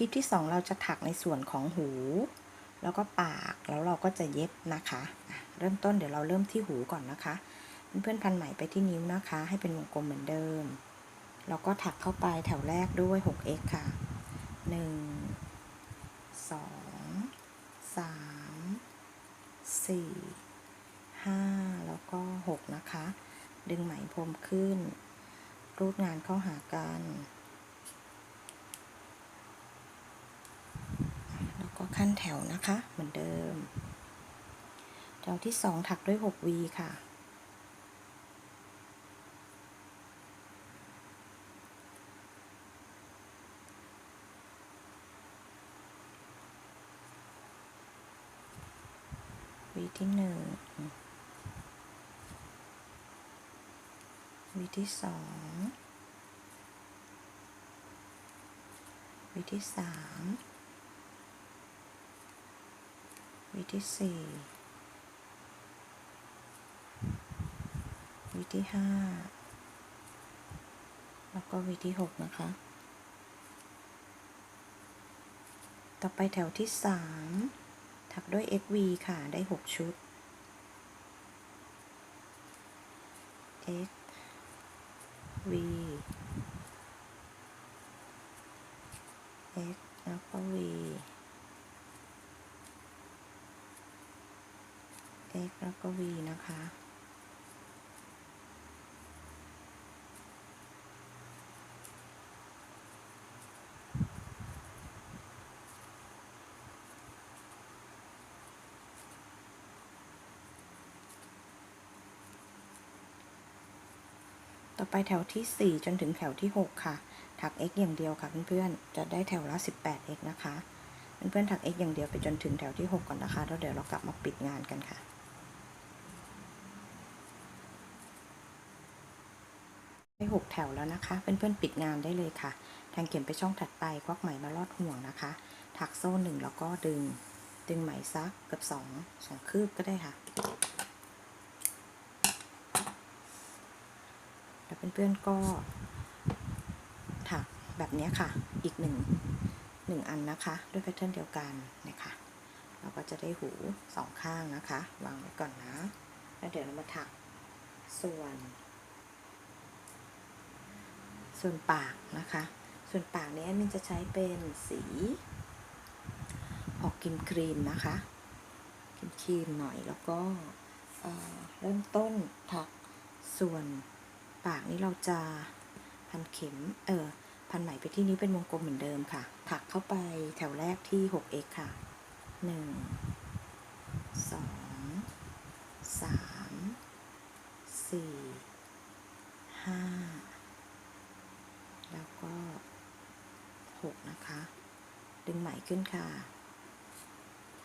ลิปที่ 2 เราจะถักในส่วนของหู แล้วก็ปากแล้วเราก็จะเย็บนะคะ เริ่มต้นเดี๋ยวเราเริ่มที่หูก่อนนะคะ เพื่อนๆพันไหมไปที่นิ้วนะคะ ให้เป็นวงกลมเหมือนเดิม แล้วก็ถักเข้าไปแถวแรกด้วย 6x ค่ะ 1 2 3 4 5 แล้วก็ 6 นะคะ ดึงไหมพรมขึ้น รูดงานเข้าหากัน แล้วก็ ขั้นแถวนะคะ เหมือนเดิม แถวที่2ถักด้วย 6V ค่ะ วีที่หนึ่งวีที่สองวีที่สาม วีที่สี่วีที่ห้าแล้วก็วีที่หกนะคะ ต่อไปแถวที่สามถักด้วย xv ค่ะ ได้6ชุด x v x แล้วก็ v x แล้วก็ v นะคะ ต่อไปแถวที่ 4 จนถึงแถวที่ 6 ค่ะ ถัก x อย่างเดียวค่ะเพื่อนๆ จะได้แถวละ 18x นะคะเพื่อนๆถัก x อย่างเดียวไปจนถึงแถวที่ 6 ก่อนนะคะ แล้วเดี๋ยวเรากลับมาปิดงานกันค่ะ ได้ 6 แถวแล้วนะคะ เพื่อนๆปิดงานได้เลยค่ะ แทงเข็มไปช่องถัดไปควักไหมมาลอดห่วงนะคะ ถักโซ่หนึ่งแล้วก็ดึง ดึงไหมซักเกือบ2 2คืบก็ได้ค่ะ แล้วเพื่อนๆก็ ถักแบบนี้ค่ะ อีกหนึ่งหนึ่งอันนะคะ ด้วยแพทเทิร์นเดียวกันนะคะเราก็จะได้หูสองข้างนะคะ วางไว้ก่อนนะ แล้วเดี๋ยวเรามาถักส่วน ส่วนปากนะคะ ส่วนปากนี้มินจะใช้เป็นสี ออกครีมครีมนะคะครีมครีมหน่อยแล้วก็เเริ่มต้นถักส่วนปากนี้เราจะพันเข็ม เออ พันไหมไปที่นี้เป็นวงกลมเหมือนเดิมค่ะ ถักเข้าไปแถวแรกที่ 6x ค่ะ 1 2 3 4 5 แล้วก็ 6 นะคะ ดึงไหม ขึ้นค่ะ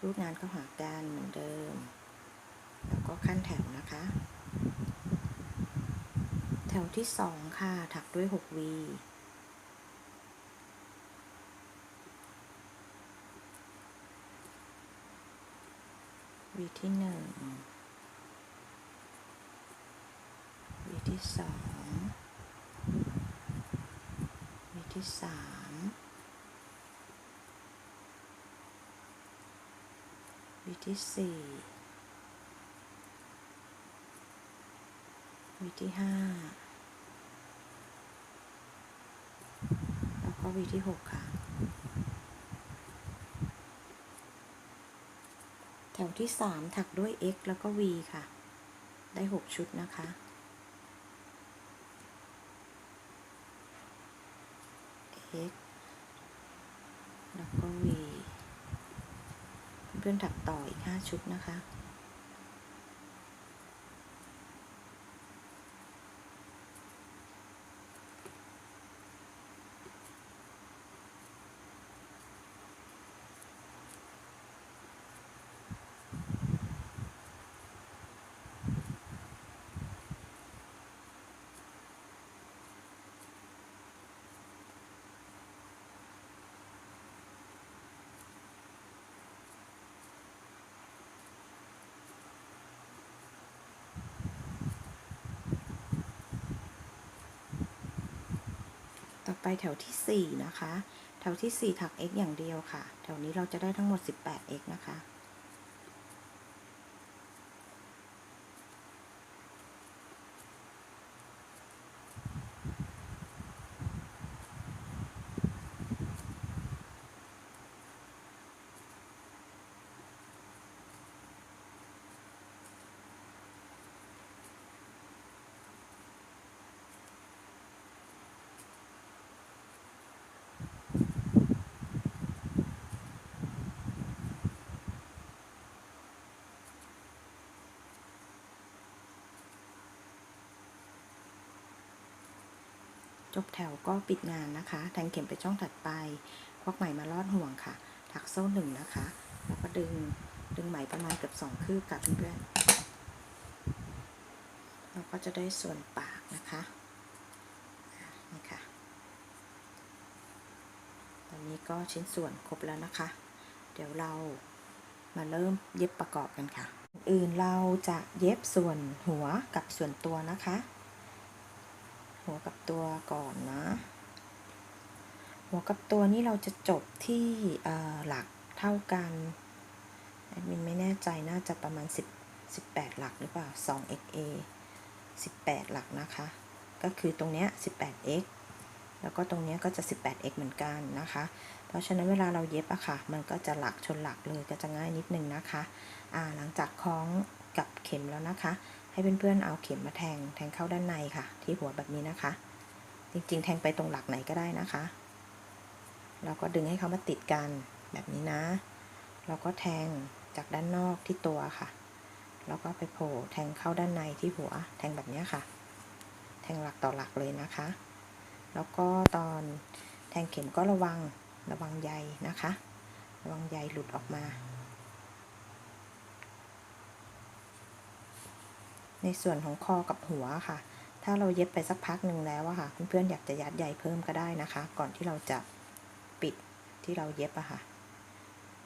รูดงานเข้าหากันเหมือนเดิม แล้วก็ขั้นแถวนะคะ แถวที่สองค่ะ ถักด้วย 6V วีที่หนึ่งวีที่สองวีที่สาม วีที่สี่วีที่ห้าแล้วก็วีที่หกค่ะ แถวที่สามถักด้วย x แล้วก็ v ค่ะ ได้หกชุดนะคะ x แล้วก็ v เพื่อนๆถักต่ออีกห้าชุดนะคะ ไปแถวที่ 4 นะคะ แถวที่ 4 ถัก x อย่างเดียวค่ะ แถวนี้เราจะได้ทั้งหมด 18 x นะคะ จบแถวก็ปิดงานนะคะ แทงเข็มไปช่องถัดไป ควักไหมมาลอดห่วงค่ะ ถักโซ่หนึ่งนะคะ แล้วก็ดึง ดึงไหมประมาณเกือบสองคืบกับเพื่อนๆเราก็จะได้ส่วนปากนะคะนี่ค่ะ ตอนนี้ก็ชิ้นส่วนครบแล้วนะคะ เดี๋ยวเรามาเริ่มเย็บประกอบกันค่ะ อื่นเราจะเย็บส่วนหัวกับส่วนตัวนะคะ หัวกับตัวก่อนนะ หัวกับตัวนี้เราจะจบที่หลักเท่ากันแอดมินไม่แน่ใจน่าจะประมาณ 10 18 หลักหรือเปล่า 2xa 18 หลักนะคะ ก็คือตรงเนี้ย 18x แล้วก็ตรงเนี้ยก็จะ 18x เหมือนกันนะคะ เพราะฉะนั้นเวลาเราเย็บอะค่ะ มันก็จะหลักชนหลักเลยก็จะง่ายนิดนึงนะคะ อ่า หลังจากคล้องกับเข็มแล้วนะคะ ให้เพื่อนๆเอาเข็มมาแทงแทงเข้าด้านในค่ะ ที่หัวแบบนี้นะคะ จริงๆ แทงไปตรงหลักไหนก็ได้นะคะ เราก็ดึงให้เขามาติดกันแบบนี้นะ เราก็แทงจากด้านนอกที่ตัวค่ะ แล้วก็ไปโผล่แทงเข้าด้านในที่หัว แทงแบบนี้ค่ะ แทงหลักต่อหลักเลยนะคะ แล้วก็ตอนแทงเข็มก็ระวังระวังใยนะคะ ระวังใยหลุดออกมา ในส่วนของคอกับหัวค่ะ ถ้าเราเย็บไปสักพักหนึ่งแล้วอะค่ะ เพื่อนๆอยากจะยัดใยเพิ่มก็ได้นะคะ ก่อนที่เราจะปิดที่เราเย็บอะค่ะ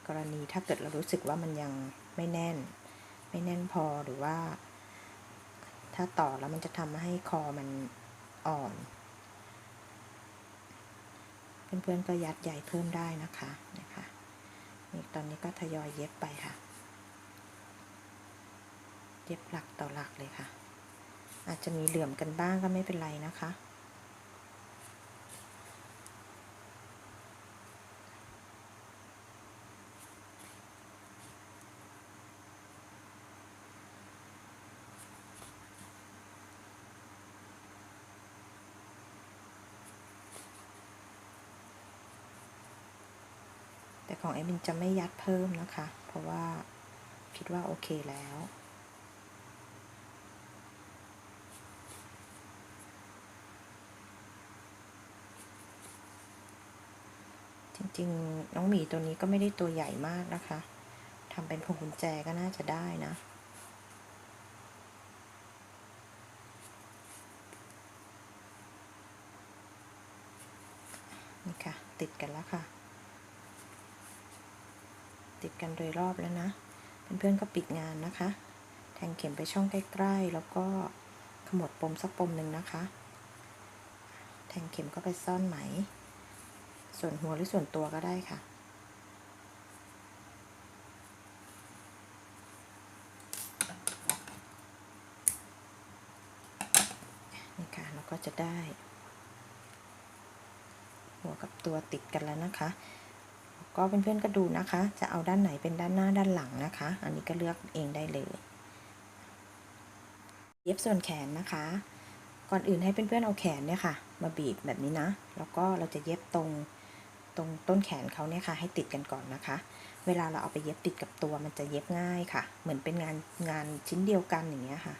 กรณีถ้าเกิดเรารู้สึกว่ามันยังไม่แน่น ไม่แน่นพอหรือว่า ถ้าต่อแล้วมันจะทำให้คอมันอ่อน เพื่อนๆก็ยัดใยเพิ่มได้นะคะนะคะนี่ตอนนี้ก็ทยอยเย็บไปค่ะ เย็บหลักต่อหลักเลยค่ะ อาจจะมีเหลื่อมกันบ้างก็ไม่เป็นไรนะคะ แต่ของเอมินจะไม่ยัดเพิ่มนะคะ เพราะว่าคิดว่าโอเคแล้ว จริงน้องหมีตัวนี้ก็ไม่ได้ตัวใหญ่มากนะคะทำเป็นพวงกุญแจก็น่าจะได้นะ นี่ค่ะ ติดกันแล้วค่ะ ติดกันโดยรอบแล้วนะ เพื่อนๆก็ปิดงานนะคะ แทงเข็มไปช่องใกล้ ๆ แล้วก็ขมวดปมสักปมหนึ่งนะคะ แทงเข็มก็ไปซ่อนไหม ส่วนหัวหรือส่วนตัวก็ได้ค่ะ นี่ค่ะเราก็จะได้ หัวกับตัวติดกันแล้วนะคะ ก็เพื่อนๆก็ดูนะคะ จะเอาด้านไหนเป็นด้านหน้าด้านหลังนะคะ อันนี้ก็เลือกเองได้เลย เย็บส่วนแขนนะคะ ก่อนอื่นให้เพื่อนๆเอาแขนเนี่ยค่ะ มาบีบแบบนี้นะ แล้วก็เราจะเย็บตรง ตรงต้นแขนเขาเนี่ยค่ะให้ติดกันก่อนนะคะ เวลาเราเอาไปเย็บติดกับตัวมันจะเย็บง่ายค่ะ เหมือนเป็นงานงานชิ้นเดียวกันอย่างเงี้ยค่ะ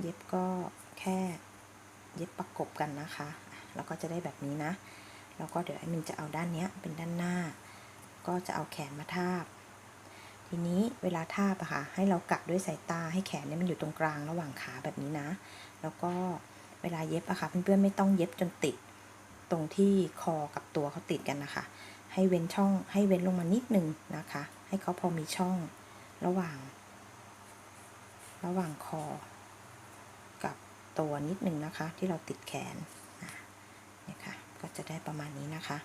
เย็บก็แค่เย็บประกบกันนะคะแล้วก็จะได้แบบนี้นะ แล้วก็เดี๋ยวไอ้มินจะเอาด้านเนี้ยเป็นด้านหน้า ก็จะเอาแขนมาทาบ ทีนี้เวลาทาบอะค่ะ ให้เรากะด้วยสายตาให้แขนเนี่ยมันอยู่ตรงกลางระหว่างขาแบบนี้นะ แล้วก็ เวลาเย็บอะค่ะเพื่อนๆไม่ต้องเย็บจนติด ตรงที่คอกับตัวเขาติดกันนะคะ ให้เว้นช่องให้เว้นลงมานิดนึงนะคะ ให้เขาพอมีช่องระหว่าง ระหว่างคอ กับตัวนิดนึงนะคะ ที่เราติดแขนอะเนี่ค่ะก็จะได้ประมาณนี้นะคะ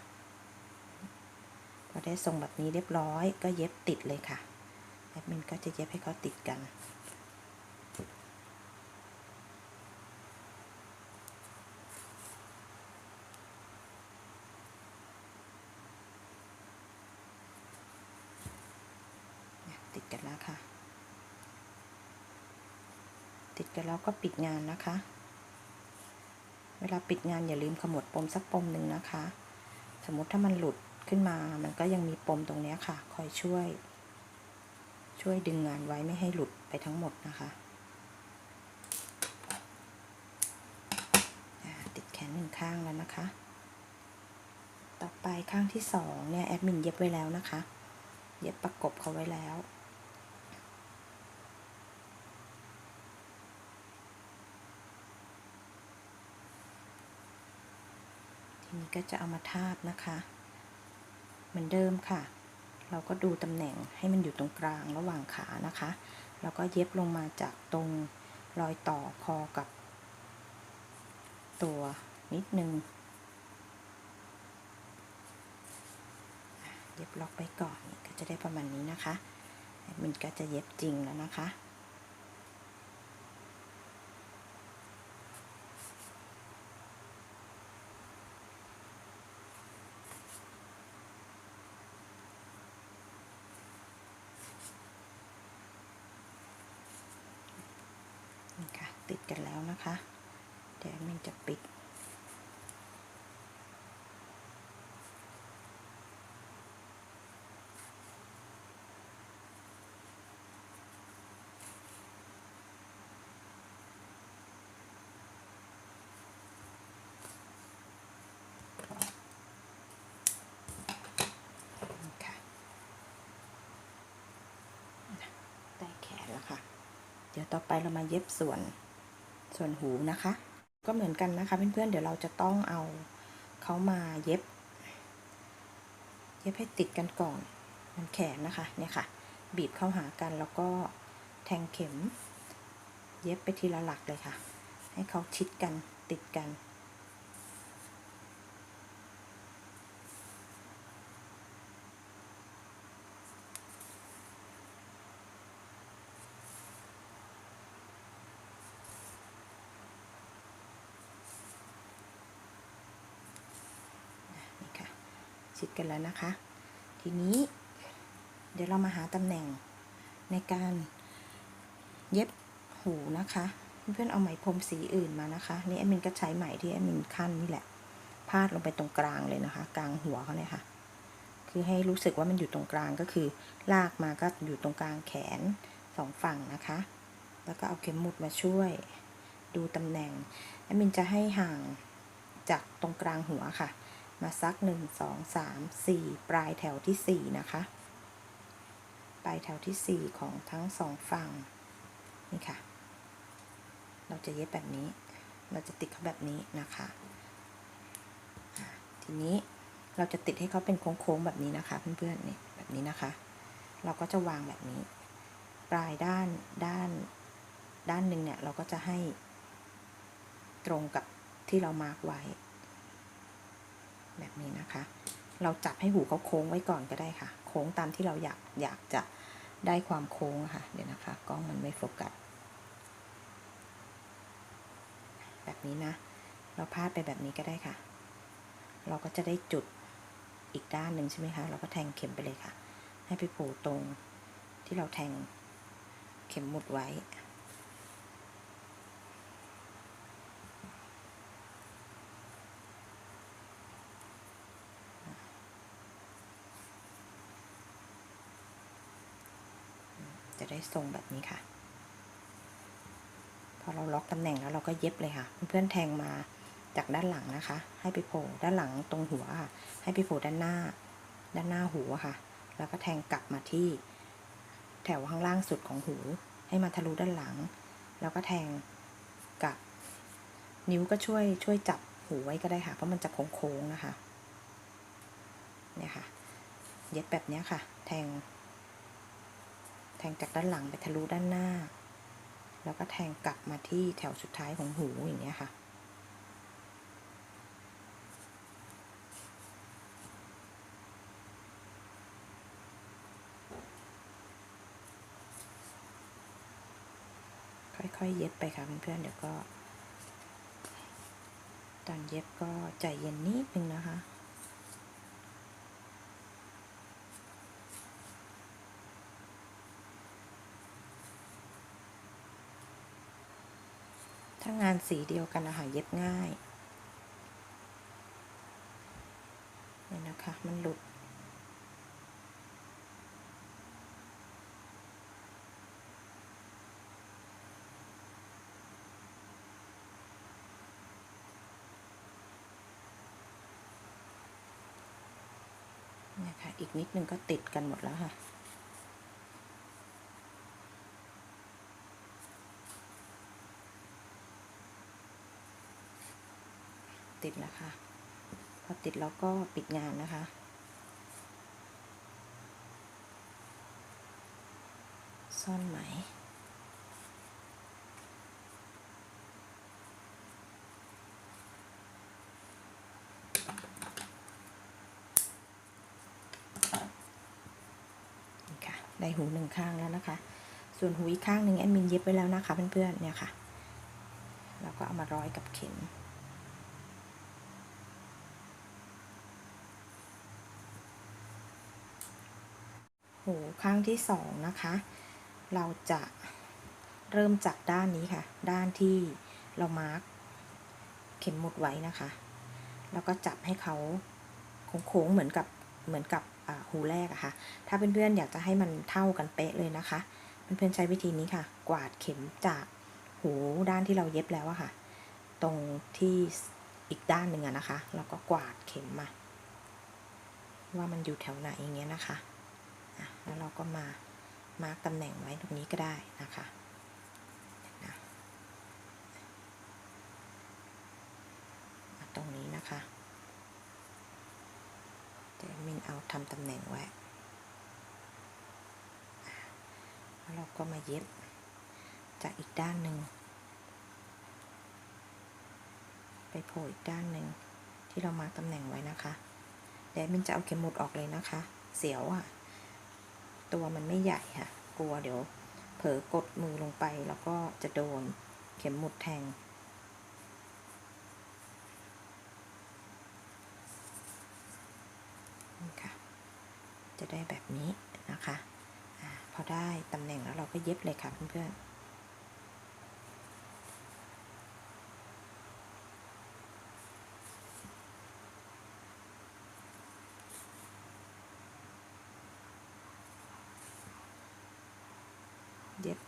พอได้ทรงแบบนี้เรียบร้อยก็เย็บติดเลยค่ะแอดมินก็จะเย็บให้เขาติดกัน ติดกันแล้วค่ะ ติดกันแล้วก็ปิดงานนะคะ เวลาปิดงานอย่าลืมขมวดปมสักปมหนึ่งนะคะ สมมติถ้ามันหลุดขึ้นมา มันก็ยังมีปมตรงนี้ค่ะ คอยช่วย ช่วยดึงงานไว้ไม่ให้หลุดไปทั้งหมดนะคะติดแขนหนึ่งข้างแล้วนะคะ ต่อไปข้างที่สองเนี่ยแอดมินเย็บไว้แล้วนะคะ เย็บประกบเขาไว้แล้ว ก็จะเอามาทาบนะคะ เหมือนเดิมค่ะ เราก็ดูตำแหน่งให้มันอยู่ตรงกลางระหว่างขานะคะ แล้วก็เย็บลงมาจากตรงรอยต่อคอกับ ตัวนิดนึง เย็บล็อกไปก่อนก็จะได้ประมาณนี้นะคะมินก็จะเย็บจริงแล้วนะคะ นี่ค่ะ ติดกั นะคะ เดี๋ยวมินจะปิดนี่ค่ะได้แขนแล้วค่ะเดี๋ยวต่อไปเรามาเย็บส่วน ส่วนหูนะคะ ก็เหมือนกันนะคะเพื่อนๆเดี๋ยวเราจะต้องเอาเขามาเย็บ เย็บให้ติดกันก่อนมันแขนนะคะเนี่ยค่ะ บีบเข้าหากันแล้วก็แทงเข็ม เย็บไปทีละหลักเลยค่ะ ให้เขาชิดกันติดกัน กันแล้วนะคะ ทีนี้ เดี๋ยวเรามาหาตำแหน่งในการเย็บหูนะคะ เพื่อนๆเอาไหมพรมสีอื่นมานะคะ นี่แอมินก็ใช้ไหมที่แอมินขั้นนี่แหละ พาดลงไปตรงกลางเลยนะคะ กลางหัวเขาเนี่ยค่ะ คือให้รู้สึกว่ามันอยู่ตรงกลางก็คือ ลากมาก็อยู่ตรงกลางแขนสองฝั่งนะคะ แล้วก็เอาเข็มหมุดมาช่วย ดูตำแหน่งแอมินจะให้ห่างจากตรงกลางหัวค่ะ มาสักหนึ่งสองสามสี่ปลายแถวที่สี่นะคะ ปลายแถวที่สี่ของทั้งสองฝั่ง นี่ค่ะ เราจะเย็บแบบนี้ เราจะติดเขาแบบนี้นะคะ ทีนี้เราจะติดให้เขาเป็นโค้งๆแบบนี้นะคะ เพื่อนๆนี่แบบนี้นะคะ เราก็จะวางแบบนี้ ปลายด้านด้านด้านหนึ่งเนี่ยเราก็จะให้ตรงกับที่เรามาร์กไว้ แบบนี้นะคะ เราจับให้หูเขาโค้งไว้ก่อนก็ได้ค่ะ โค้งตามที่เราอยากอยากจะได้ความโค้งค่ะ เดี๋ยวนะคะกล้องมันไม่โฟกัสแบบนี้นะ เราพาดไปแบบนี้ก็ได้ค่ะ เราก็จะได้จุดอีกด้านหนึ่งใช่ไหมคะ เราก็แทงเข็มไปเลยค่ะ ให้ไปผล่ตรงที่เราแทงเข็มหมุดไว้ ได้ทรงแบบนี้ค่ะ พอเราล็อกตำแหน่งแล้วเราก็เย็บเลยค่ะ เพื่อนๆแทงมาจากด้านหลังนะคะ ให้ไปโผล่ด้านหลังตรงหัวค่ะ ให้ไปโผล่ด้านหน้า ด้านหน้าหูค่ะ แล้วก็แทงกลับมาที่ แถวข้างล่างสุดของหู ให้มาทะลุด้านหลัง แล้วก็แทงกลับ นิ้วก็ช่วยช่วยจับหูไว้ก็ได้ค่ะ เพราะมันจะโค้งๆนะคะ เนี่ยค่ะ เย็บแบบนี้ค่ะ แทง แทงจากด้านหลังไปทะลุด้านหน้า แล้วก็แทงกลับมาที่แถวสุดท้ายของหูอย่างเงี้ยค่ะ ค่อยๆเย็บไปค่ะเพื่อนๆเดี๋ยวก็ตอนเย็บก็ใจเย็นนิดนึงนะคะ ถ้างานสีเดียวกันนะคะเย็บง่ายเนี่ยนะคะ มันหลุดเนี่ยค่ะอีกนิดนึงก็ติดกันหมดแล้วค่ะ ติดแล้วค่ะพอติดแล้วก็ปิดงานนะคะ ซ่อนไหมนี่ค่ะได้หูหนึ่งข้างแล้วนะคะ ส่วนหูอีกข้างหนึ่งแอดมินเย็บไว้แล้วนะคะเพื่อนๆ เนี่ยค่ะ แล้วก็เอามาร้อยกับเข็ม หูข้างที่สองนะคะ เราจะเริ่มจากด้านนี้ค่ะ ด้านที่เรามาร์กเข็มหมุดไว้นะคะ แล้วก็จับให้เขาโค้งๆเหมือนกับเหมือนกับหูแรกอะค่ะ ถ้าเพื่อนๆอยากจะให้มันเท่ากันเป๊ะเลยนะคะ เพื่อนๆใช้วิธีนี้ค่ะ กวาดเข็มจากหูด้านที่เราเย็บแล้วอะค่ะ ตรงที่อีกด้านหนึ่งอะนะคะแล้วก็กวาดเข็มมาว่ามันอยู่แถวไหนอย่างเงี้ยนะคะ แล้วเราก็มามาร์กตำแหน่งไว้ตรงนี้ก็ได้นะคะนะตรงนี้นะคะเดี๋ยวมินเอาทำตำแหน่งไว้แล้วเราก็มาเย็บจากอีกด้านหนึ่งไปโผล่อีกด้านหนึ่งที่เรามาร์กตำแหน่งไว้นะคะเดี๋ยวมินจะเอาเข็มหมุดออกเลยนะคะ เสียวอะ ตัวมันไม่ใหญ่ค่ะ กลัวเดี๋ยวเผลอกดมือลงไปแล้วก็จะโดนเข็มหมุดแทงนี่ค่ะจะได้แบบนี้นะคะอะพอได้ตำแหน่งแล้วเราก็เย็บเลยค่ะเพื่อนๆ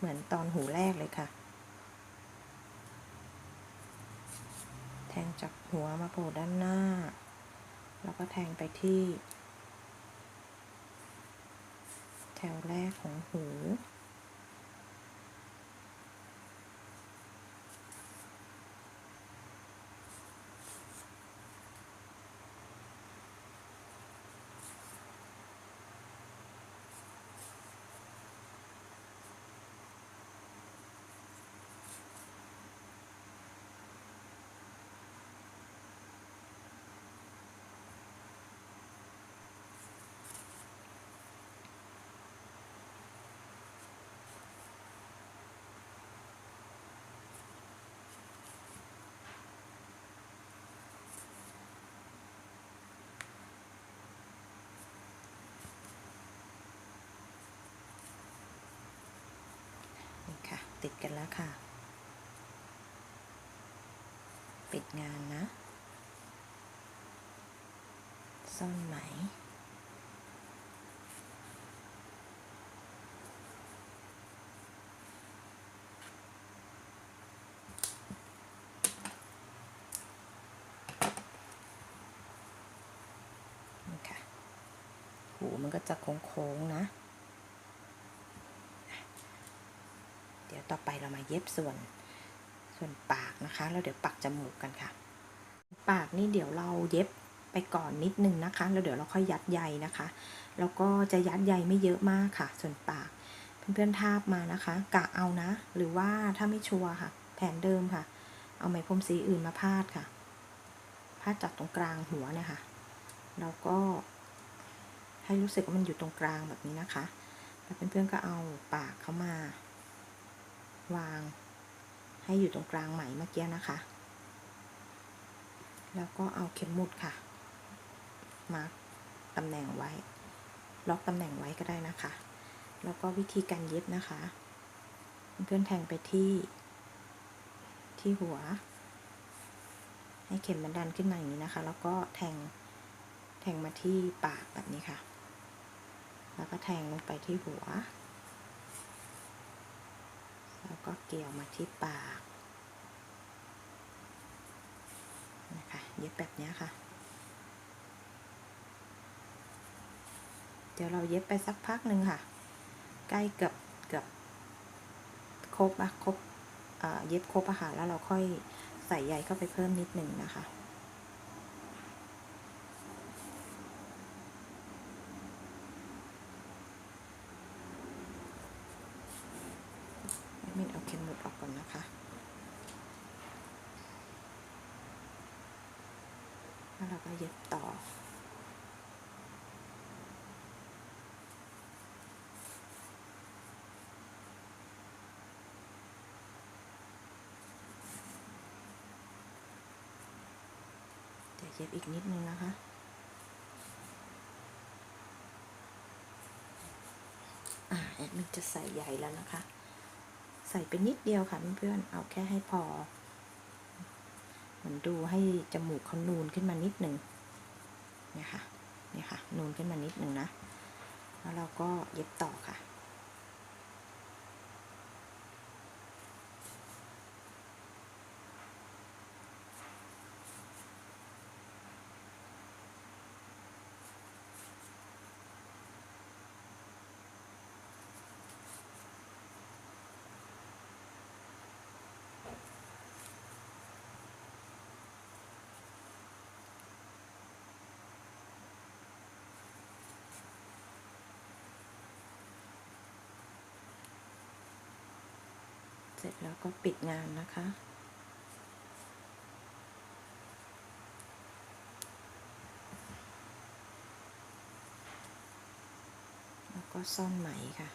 เหมือนตอนหูแรกเลยค่ะ แทงจากหัวมาโผล่ด้านหน้า แล้วก็แทงไปที่ แถวแรกของหู นี่ค่ะ ติดกันแล้วค่ะ ปิดงานนะ ซ่อนไหมนี่ค่ะหูมันก็จะโค้งๆนะ ดี๋ยวต่อไปเรามาเย็บส่วนส่วนปากนะคะแล้วเดี๋ยวปักจมูกกันค่ะ ปากนี่เดี๋ยวเราเย็บไปก่อนนิดนึงนะคะ แล้วเดี๋ยวเราค่อยยัดใยนะคะ แล้วก็จะยัดใยไม่เยอะมากค่ะ ส่วนปาก เพื่อนๆทาบมานะคะ กะเอานะ หรือว่าถ้าไม่ชัวร์ค่ะ แผนเดิมค่ะ เอาไหมพรมสีอื่นมาพาดค่ะ พาดจากตรงกลางหัวเนี่ยค่ะแล้วก็ให้รู้สึกว่ามันอยู่ตรงกลางแบบนี้นะคะ แล้วเพื่อนๆก็เอาปากเข้ามา วาง ให้อยู่ตรงกลางไหมเมื่อกี้นะคะ แล้วก็เอาเข็มหมุดค่ะ มาร์กตำแหน่งไว้ ล็อกตำแหน่งไว้ก็ได้นะคะ แล้วก็วิธีการเย็บนะคะ เพื่อนแทงไปที่ ที่หัว ให้เข็มมันดันขึ้นมาอย่างนี้นะคะ แล้วก็แทง แทงมาที่ปากแบบนี้ค่ะ แล้วก็แทงลงไปที่หัว แล้วก็เกี่ยวมาที่ปากนะคะเย็บแบบนี้ค่ะ เดี๋ยวเราเย็บไปสักพักหนึ่งค่ะ ใกล้เกือบเกือบครบอะครบเย็บครบอาหารแล้วเราค่อยใส่ใยเข้าไปเพิ่มนิดหนึ่งนะคะ มินเอาเข็มหมุดออกก่อนนะคะ แล้วเราก็เย็บต่อ เย็บอีกนิดนึงนะคะ อ่าแอดมินจะใส่ใยแล้วนะคะ ใส่ไปนิดเดียวค่ะเพื่อนๆเอาแค่ให้พอเหมือนดูให้จมูกเขานูนขึ้นมานิดหนึ่งเนี่ยค่ะเนี่ยค่ะ นูนขึ้นมานิดหนึ่งนะ แล้วเราก็เย็บต่อค่ะ สร็จแล้วก็ปิดงานนะคะ แล้วก็ซ่อนไหมค่ะ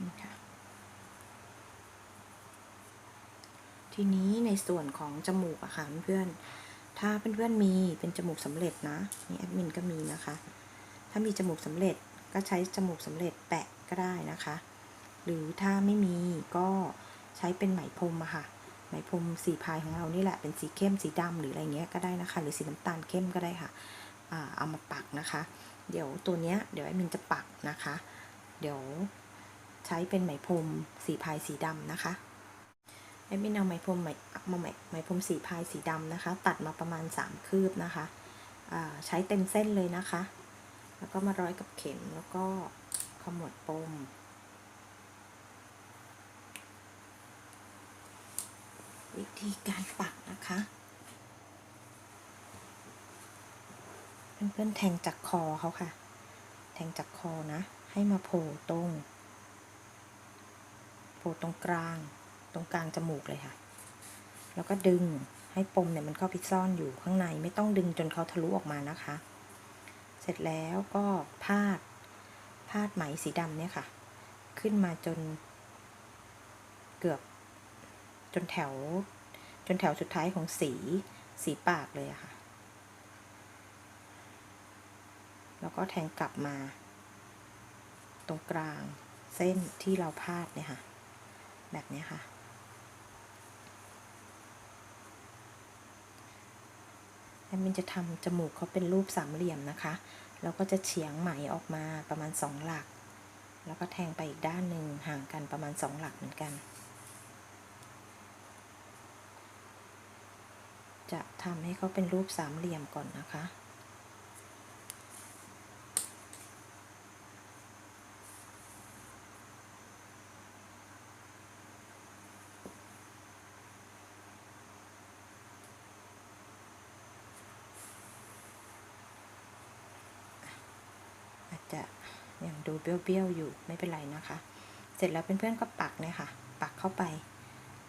นี่ค่ะ ทีนี้ในส่วนของจมูกอะค่ะเพื่อนๆถ้าเพื่อนๆมีเป็นจมูกสำเร็จนะนี่แอดมินก็มีนะคะ ถ้ามีจมูกสำเร็จก็ใช้จมูกสำเร็จแปะก็ได้นะคะ หรือถ้าไม่มีก็ใช้เป็นไหมพรมอะค่ะไหมพรมสีพายของเรานี่แหละเป็นสีเข้มสีดำหรืออะไรเงี้ยก็ได้นะคะ หรือสีน้ำตาลเข้มก็ได้ค่ะเอามาปักนะคะ เดี๋ยวตัวเนี้ยเดี๋ยวแอดมินจะปักนะคะ เดี๋ยวใช้เป็นไหมพรมสีพายสีดำนะคะ แอดมินเอาไหมพรมไหมมาไหมไหมพรมสีพายสีดำนะคะ ตัดมาประมาณ 3 คืบนะคะใช้เต็มเส้นเลยนะคะ แล้วก็มาร้อยกับเข็มแล้วก็ขมวดปมวิธีการปักนะคะ เพื่อนๆแทงจากคอเขาค่ะ แทงจากคอนะ ให้มาโผล่ตรง โผล่ตรงกลาง ตรงกลางจมูกเลยค่ะ แล้วก็ดึงให้ปมเนี่ยมันเข้าไปซ่อนอยู่ข้างในไม่ต้องดึงจนเขาทะลุออกมานะคะ เสร็จแล้วก็พาดพาดไหมสีดำเนี่ยค่ะ ขึ้นมาจนเกือบจนแถว จนแถวสุดท้ายของสีสีปากเลยค่ะ แล้วก็แทงกลับมา ตรงกลางเส้นที่เราพาดเนี่ยค่ะ แบบนี้ค่ะ แอ ดมินจะทำจมูกเขาเป็นรูปสามเหลี่ยมนะคะ แล้วก็จะเฉียงไหมออกมาประมาณสองหลัก แล้วก็แทงไปอีกด้านหนึ่งห่างกันประมาณสองหลักเหมือนกัน จะทำให้เขาเป็นรูปสามเหลี่ยมก่อนนะคะยัง ดูเบี้ยวๆอยู่ไม่เป็นไรนะคะ เสร็จแล้วเพื่อนๆก็ปักเนี่ยค่ะ ปักเข้าไป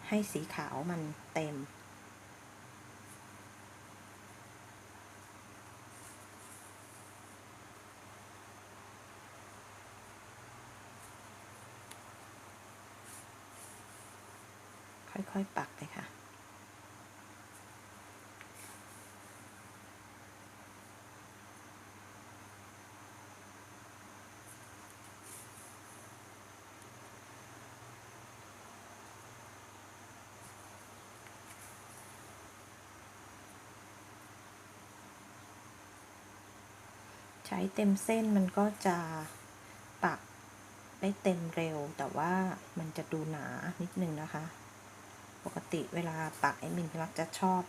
ให้สีขาวมันเต็ม ค่อยๆปัก ใช้เต็มเส้นมันก็จะปักได้เต็มเร็ว แต่ว่ามันจะดูหนานิดนึงนะคะ ปกติเวลาปักไอ้มินมักจะชอบ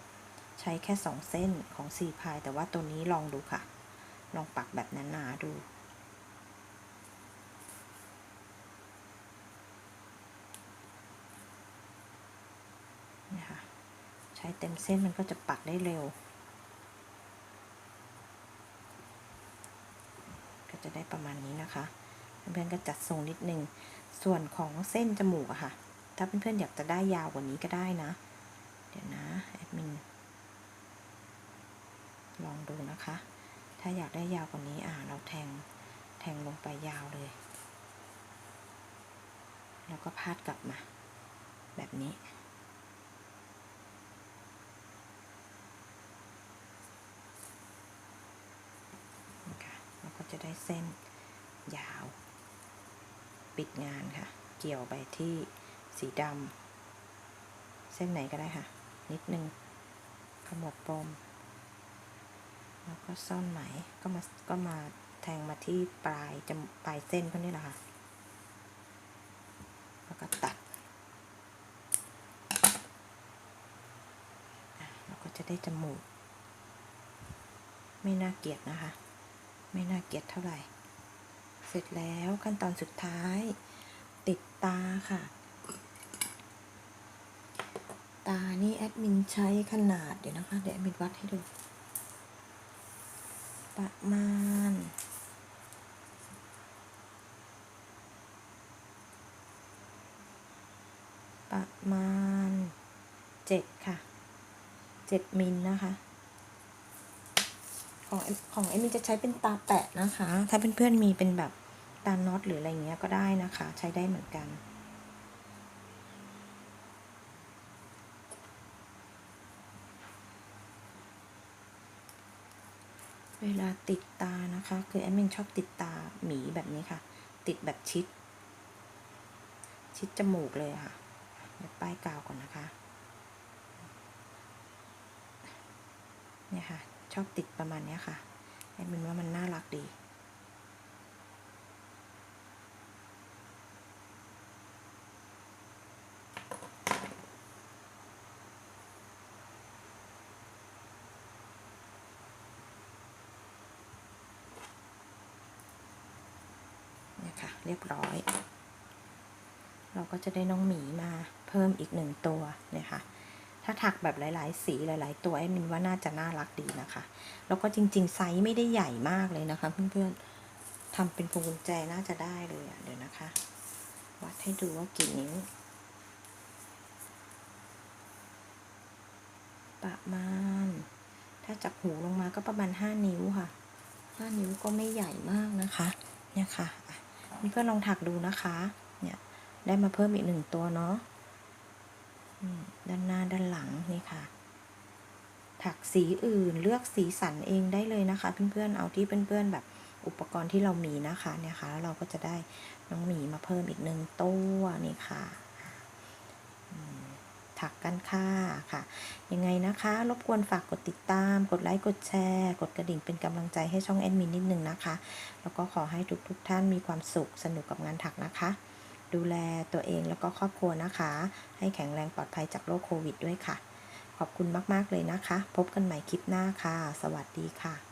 ใช้แค่สองเส้นของสี่พาย แต่ว่าตัวนี้ลองดูค่ะ ลองปักแบบหนาๆดูนี่ค่ะใช้เต็มเส้นมันก็จะปักได้เร็ว ก็จะได้ประมาณนี้นะคะ เพื่อนๆก็จัดทรงนิดนึง ส่วนของเส้นจมูกอะค่ะ ถ้าเพื่อนๆอยากจะได้ยาวกว่านี้ก็ได้นะ เดี๋ยวนะแอดมินลองดูนะคะ ถ้าอยากได้ยาวกว่านี้อ่าเราแทงแทงลงไปยาวเลย แล้วก็พาดกลับมา แบบนี้ นะคะเราก็ จะได้เส้นยาว ปิดงานค่ะ เกี่ยวไปที่สีดำเส้นไหนก็ได้ค่ะ นิดนึงขมวดปม แล้วก็ซ่อนไหมก็มาก็มาแทงมาที่ปลายจมปลายเส้นเขานี่แหละค่ะ แล้วก็ตัดอะเราก็จะได้จมูก ไม่น่าเกลียดนะคะ ไม่น่าเกลียดเท่าไหร่ เสร็จแล้วขั้นตอนสุดท้าย ติดตาค่ะ ตานี่แอดมินใช้ขนาดเดี๋ยวนะคะ เดี๋ยวแอดมินวัดให้ดู ประมาณประมาณเจ็ดค่ะเจ็ดมิลนะคะ ของของเอมิจะใช้เป็นตาแปะนะคะ ถ้าเพื่อนๆมีเป็นแบบตาน็อตหรืออะไรเงี้ยก็ได้นะคะ ใช้ได้เหมือนกันเวลาติดตานะคะ คือแอดมินชอบติดตาหมีแบบนี้ค่ะ ติดแบบชิด ชิดจมูกเลยค่ะเดี๋ยวป้ายกาวก่อนนะคะ เนี่ยค่ะ อบติดประมาณนี้ค่ะแอดมินว่ามันน่ารักดี เนี่ยค่ะ เรียบร้อย เราก็จะได้น้องหมีมาเพิ่มอีกหนึ่งตัวเนี่ยค่ะ ถ้าถักแบบหลาย ๆ สีหลาย ๆ ตัวไอ้มินว่าน่าจะน่ารักดีนะคะ แล้วก็จริง ๆ ไซส์ไม่ได้ใหญ่มากเลยนะคะ เพื่อนๆทำเป็นพวงกุญแจน่าจะได้เลยอะเดี๋ยวนะคะ วัดให้ดูว่ากี่นิ้ว ประมาณ ถ้าจากหูลงมาก็ประมาณ 5 นิ้วค่ะ5นิ้วก็ไม่ใหญ่มากนะคะ เนี่ยค่ะอะนี่ก็ลองถักดูนะคะ เนี่ยได้มาเพิ่มอีกหนึ่งตัวเนาะ ด้านหน้าด้านหลังนี่ค่ะ ถักสีอื่นเลือกสีสันเองได้เลยนะคะ เพื่อนๆเอาที่เพื่อนๆแบบอุปกรณ์ที่เรามีนะคะเนี่ยค่ะแล้วเราก็จะได้น้องหมีมาเพิ่มอีกหนึ่งตัวนี่ค่ะถักกันค่ะค่ะ ยังไงนะคะ รบกวนฝากกดติดตาม กดไลค์ กดแชร์ กดกระดิ่งเป็นกำลังใจให้ช่องแอดมินนิดนึงนะคะ แล้วก็ขอให้ทุกๆทท่านมีความสุขสนุกกับงานถักนะคะ ดูแลตัวเองแล้วก็ครอบครัวนะคะ ให้แข็งแรงปลอดภัยจากโรคโควิดด้วยค่ะ ขอบคุณมาก ๆ เลยนะคะ พบกันใหม่คลิปหน้าค่ะ สวัสดีค่ะ